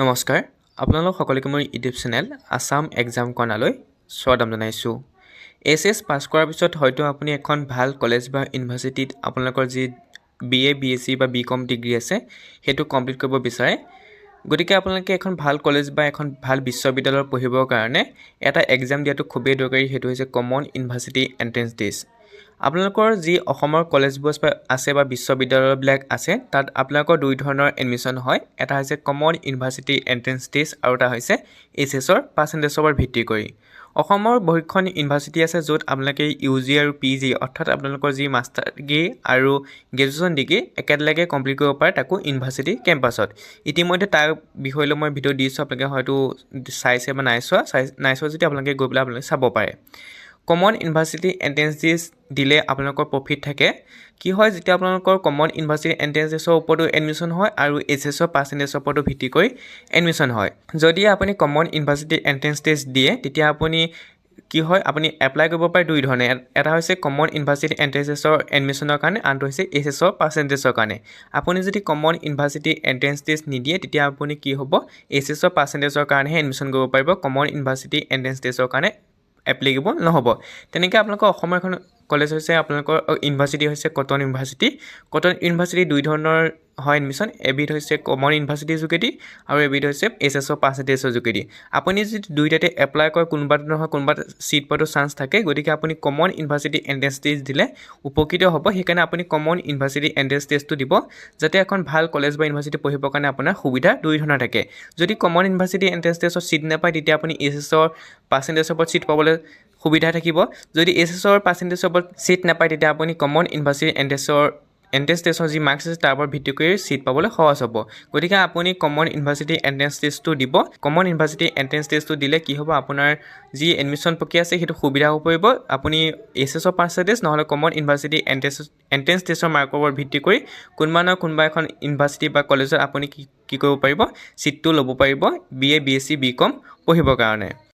নমস্কাৰ আপোনালোক সকলোকে মোৰ ইউটিউব চেনেল আছাম এক্সাম কৰ্ণালৈ স্বাগতম জনাইছোঁ। এইচ এছ পাছ কৰাৰ পিছত হয়তো আপুনি এখন ভাল কলেজ বা ইউনিভাৰ্চিটিত আপোনালোকৰ যি B A B S C বা বি কম ডিগ্ৰী আছে সেইটো কমপ্লিট কৰিব বিচাৰে। গতিকে আপোনালোকে এখন ভাল কলেজ বা এখন ভাল বিশ্ববিদ্যালয়ত পঢ়িবৰ কাৰণে এটা এক্সাম দিয়াটো খুবেই দৰকাৰী সেইটো হৈছে কমন ইউনিভাৰ্চিটি এণ্ট্ৰেঞ্চ টেষ্ট। আপোনালোকৰ যি অসমৰ কলেজবোৰ আছে বা বিশ্ববিদ্যালয়বিলাক আছে তাত আপোনালোকৰ দুই ধৰণৰ এডমিশ্যন হয়। এটা হৈছে কমন ইউনিভাৰ্চিটি এণ্ট্ৰেঞ্চ টেষ্ট আৰু এটা হৈছে এইচ এছৰ পাৰ্চেণ্টেজৰ ওপৰত ভিত্তি কৰি। অসমৰ বহুতখন ইউনিভাৰ্চিটি আছে য'ত আপোনালোকে ইউ জি আৰু পি জি অৰ্থাৎ আপোনালোকৰ যি মাষ্টাৰ ডিগ্ৰী আৰু গ্ৰেজুৱেশ্যন ডিগ্ৰী একেলগে কমপ্লিট কৰিব পাৰে তাকো ইউনিভাৰ্চিটি কেম্পাছত ইতিমধ্যে তাৰ বিষয়লৈ মই ভিডিঅ' দিছোঁ আপোনালোকে হয়তো চাইছে বা নাই চোৱা। চাই নাই চোৱা যদি আপোনালোকে গৈ পেলাই আপোনালোকে চাব পাৰে। কমন ইউনিভাৰ্চিটি এণ্ট্ৰেঞ্চ টেষ্ট দিলে আপোনালোকৰ প্ৰফিট থাকে। কি হয় যেতিয়া আপোনালোকৰ কমন ইউনিভাৰ্চিটি এণ্ট্ৰেঞ্চ টেষ্টৰ ওপৰতো এডমিশ্যন হয় আৰু এইচ এছৰ পাৰ্চেণ্টেজৰ ওপৰতো ভিত্তি কৰি এডমিশ্যন হয়। যদি আপুনি কমন ইউনিভাৰ্চিটি এণ্ট্ৰেঞ্চ টেষ্ট দিয়ে তেতিয়া আপুনি কি হয় আপুনি এপ্লাই কৰিব পাৰে দুই ধৰণে। এটা হৈছে কমন ইউনিভাৰ্চিটি এণ্ট্ৰেঞ্চ টেষ্টৰ এডমিশ্যনৰ কাৰণে আনটো হৈছে এইচ এছৰ পাৰ্চেণ্টেজৰ কাৰণে। আপুনি যদি কমন ইউনিভাৰ্চিটি এণ্ট্ৰেঞ্চ টেষ্ট নিদিয়ে তেতিয়া আপুনি কি হ'ব এইচ এছৰ পাৰ্চেণ্টেজৰ কাৰণেহে এডমিশ্যন কৰিব পাৰিব। কমন ইউনিভাৰ্চিটি এণ্ট্ৰেঞ্চ টেষ্টৰ কাৰণে এপ্লিকেবল নহ'ব। তেনেকৈ আপোনালোকৰ অসমৰ এখন কলেজ হৈছে, আপোনালোকৰ ইউনিভাৰ্চিটি হৈছে কটন ইউনিভাৰ্চিটি কটন ইউনিভাৰ্চিটি দুই ধৰণৰ হয় এডমিশ্যন এবিধ হৈছে কমন ইউনিভাৰ্চিটিৰ যোগেদি আৰু এবিধ হৈছে এইচ এছৰ পাৰ্চেণ্টেজৰ যোগেদি। আপুনি যদি দুইটাতে এপ্লাই কৰে কোনোবাটো নহয় কোনোবা ছিট পোৱাটো চান্স থাকে, গতিকে আপুনি কমন ইউনিভাৰ্চিটি এণ্ট্ৰেঞ্চ টেষ্ট দিলে উপকৃত হ'ব। সেইকাৰণে আপুনি কমন ইউনিভাৰ্চিটি এণ্ট্ৰেঞ্চ টেষ্টটো দিব, যাতে এখন ভালো কলেজ বা ইউনিভাৰ্চিটি পঢ়িবৰ কাৰণে আপোনাৰ সুবিধা দুই ধৰণৰ থাকে। যদি কমন ইউনিভাৰ্চিটি এণ্ট্ৰেঞ্চ টেষ্টত ছিট নাপায়, তেতিয়া আপুনি এইচ এছৰ পাৰ্চেণ্টেজৰ ওপৰত ছিট পাবলৈ সুবিধা থাকিব। যদি এইচ এছৰ পাৰ্চেণ্টেজৰ ওপৰত ছিট নাপায় তেতিয়া আপুনি কমন ইউনিভাৰ্চিটি এণ্ট্ৰেঞ্চৰ এণ্ট্ৰেঞ্চ টেষ্টৰ যি মাৰ্কছ আছে তাৰ ওপৰত ভিত্তি কৰি ছিট পাবলৈ সহজ হ'ব। গতিকে আপুনি কমন ইউনিভাৰ্চিটি এণ্ট্ৰেঞ্চ টেষ্টটো দিব। কমন ইউনিভাৰ্চিটি এণ্ট্ৰেঞ্চ টেষ্টটো দিলে কি হ'ব? আপোনাৰ যি এডমিশ্যন প্ৰক্ৰিয়া আছে সেইটো সুবিধা হৈ পৰিব। আপুনি এইচ এছৰ পাৰ্চেণ্টেজ নহ'লে কমন ইউনিভাৰ্চিটি এণ্ট্ৰেঞ্চ এণ্ট্ৰেঞ্চ টেষ্টৰ মাৰ্কৰ ওপৰত ভিত্তি কৰি কোনোবা নহয় কোনোবা এখন ইউনিভাৰ্চিটি বা কলেজত আপুনি কি কি কৰিব পাৰিব? ছিটটো ল'ব পাৰিব B A B S C B com পঢ়িবৰ কাৰণে।